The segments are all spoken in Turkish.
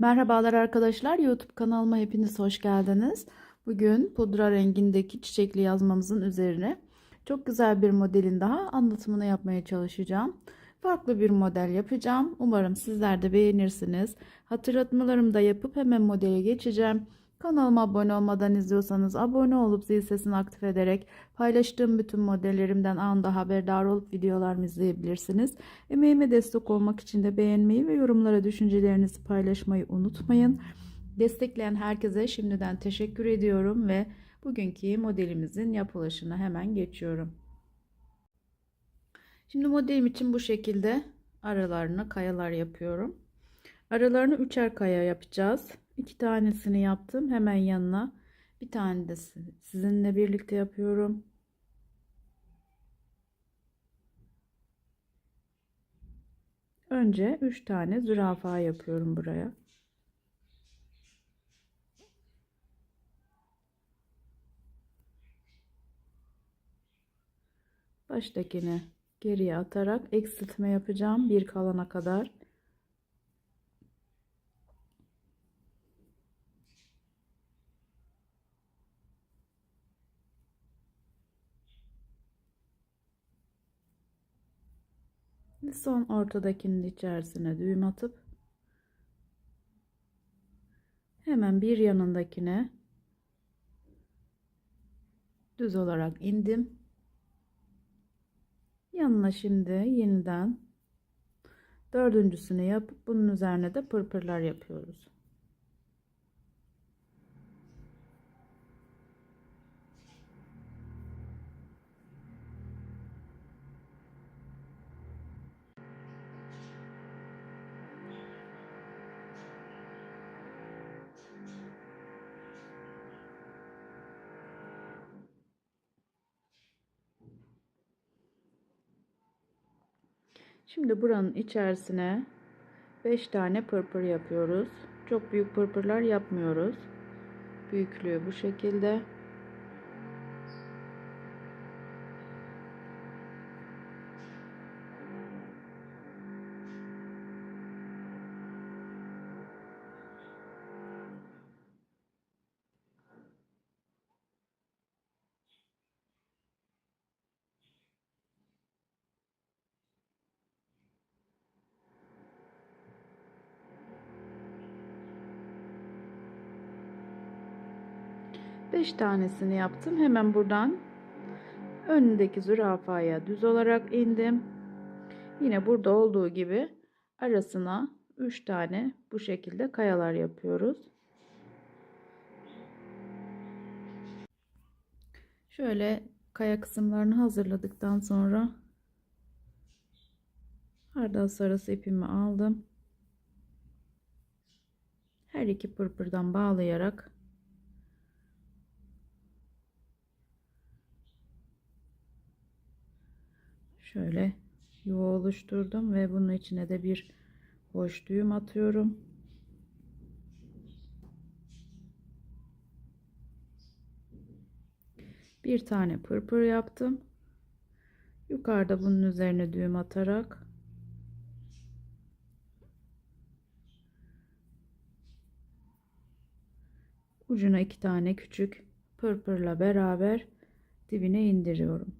Merhabalar arkadaşlar. YouTube kanalıma hepiniz hoş geldiniz. Bugün pudra rengindeki çiçekli yazmamızın üzerine çok güzel bir modelin daha anlatımını yapmaya çalışacağım. Farklı bir model yapacağım. Umarım sizler de beğenirsiniz. Hatırlatmalarımı da yapıp hemen modele geçeceğim. Kanalıma abone olmadan izliyorsanız abone olup zil sesini aktif ederek paylaştığım bütün modellerimden anında haberdar olup videolarımı izleyebilirsiniz. Emeğime destek olmak için de beğenmeyi ve yorumlara düşüncelerinizi paylaşmayı unutmayın. Destekleyen herkese şimdiden teşekkür ediyorum ve bugünkü modelimizin yapılışına hemen geçiyorum. Şimdi modelim için bu şekilde aralarına kayalar yapıyorum. Aralarını üçer kaya yapacağız. İki tanesini yaptım. Hemen yanına bir tane de sizinle birlikte yapıyorum. Önce 3 tane zürafa yapıyorum buraya. Baştakini geriye atarak eksiltme yapacağım bir kalana kadar. Ve son ortadakinin içerisine düğüm atıp hemen bir yanındakine düz olarak indim. Yanına şimdi yeniden dördüncüsünü yapıp bunun üzerine de pırpırlar yapıyoruz. Şimdi buranın içerisine 5 tane pırpır yapıyoruz. Çok büyük pırpırlar yapmıyoruz. Büyüklüğü bu şekilde. Beş tanesini yaptım. Hemen buradan önündeki zürafaya düz olarak indim. Yine burada olduğu gibi arasına 3 tane bu şekilde kayalar yapıyoruz. Şöyle kaya kısımlarını hazırladıktan sonra hardal sarısı ipimi aldım. Her iki pırpırdan bağlayarak şöyle yuva oluşturdum ve bunun içine de bir boş düğüm atıyorum. Bir tane pırpır yaptım. Yukarıda bunun üzerine düğüm atarak ucuna iki tane küçük pırpırla beraber dibine indiriyorum.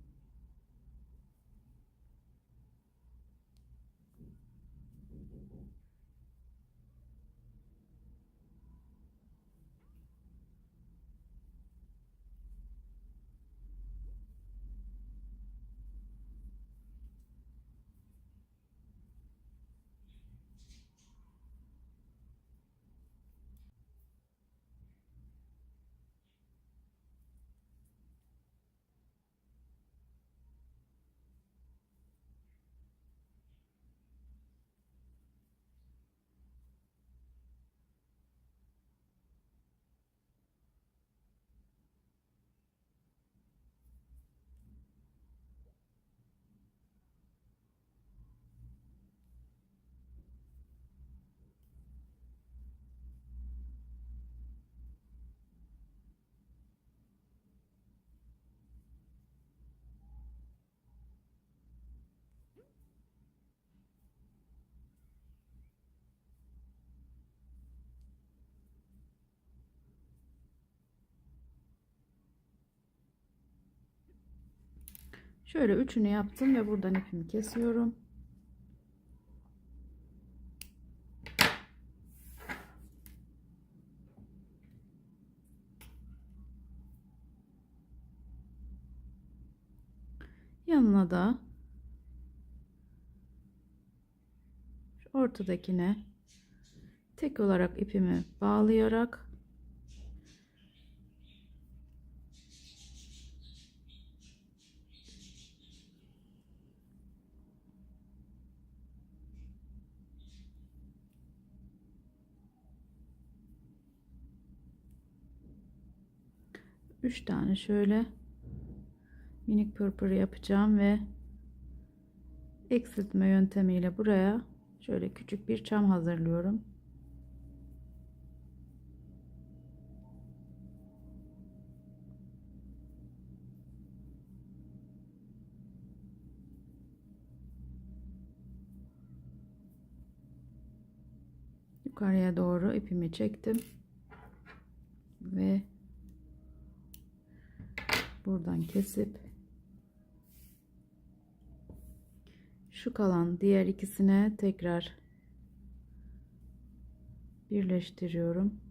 Şöyle üçünü yaptım ve buradan ipimi kesiyorum. Yanına da ortadakine tek olarak ipimi bağlayarak üç tane şöyle minik pırpır yapacağım ve eksiltme yöntemiyle buraya şöyle küçük bir çam hazırlıyorum. Yukarıya doğru ipimi çektim ve buradan kesip şu kalan diğer ikisine tekrar birleştiriyorum.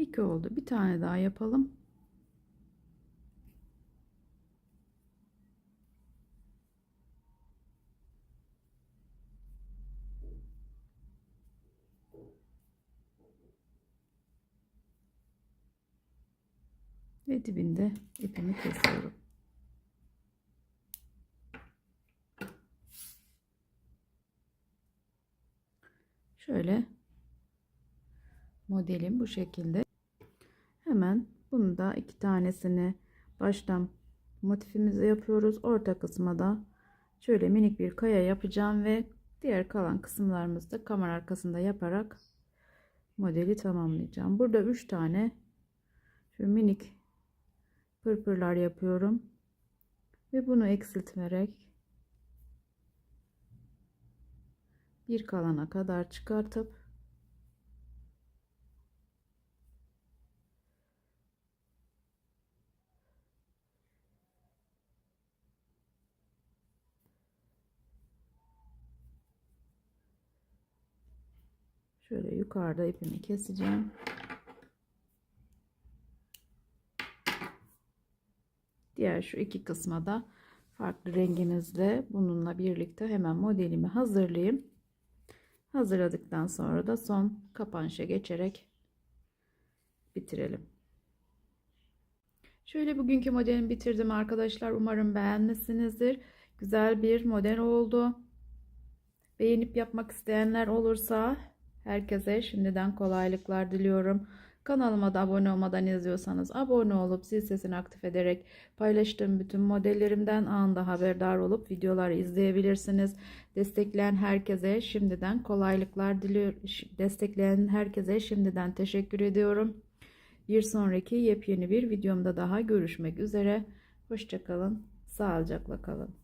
İki oldu. Bir tane daha yapalım. Ve dibinde ipimi kesiyorum. Şöyle modelim bu şekilde. Hemen bunu da iki tanesini baştan motifimizi yapıyoruz. Orta kısma da şöyle minik bir kaya yapacağım ve diğer kalan kısımlarımızı da kamera arkasında yaparak modeli tamamlayacağım. Burada üç tane şu minik pırpırlar yapıyorum. Ve bunu eksilterek bir kalana kadar çıkartıp Şöyle yukarıda ipimi keseceğim. Diğer şu iki kısma da farklı rengimizle bununla birlikte hemen modelimi hazırlayayım. Hazırladıktan sonra da son kapanışa geçerek bitirelim. Şöyle bugünkü modelimi bitirdim arkadaşlar. Umarım beğenmişsinizdir. Güzel bir model oldu. Beğenip yapmak isteyenler olursa herkese şimdiden kolaylıklar diliyorum. Kanalıma da abone olmadan izliyorsanız abone olup zil sesini aktif ederek paylaştığım bütün modellerimden anında haberdar olup videoları izleyebilirsiniz. Destekleyen herkese şimdiden kolaylıklar diliyorum. Destekleyen herkese şimdiden teşekkür ediyorum. Bir sonraki yepyeni bir videomda daha görüşmek üzere. Hoşçakalın. Sağlıcakla kalın.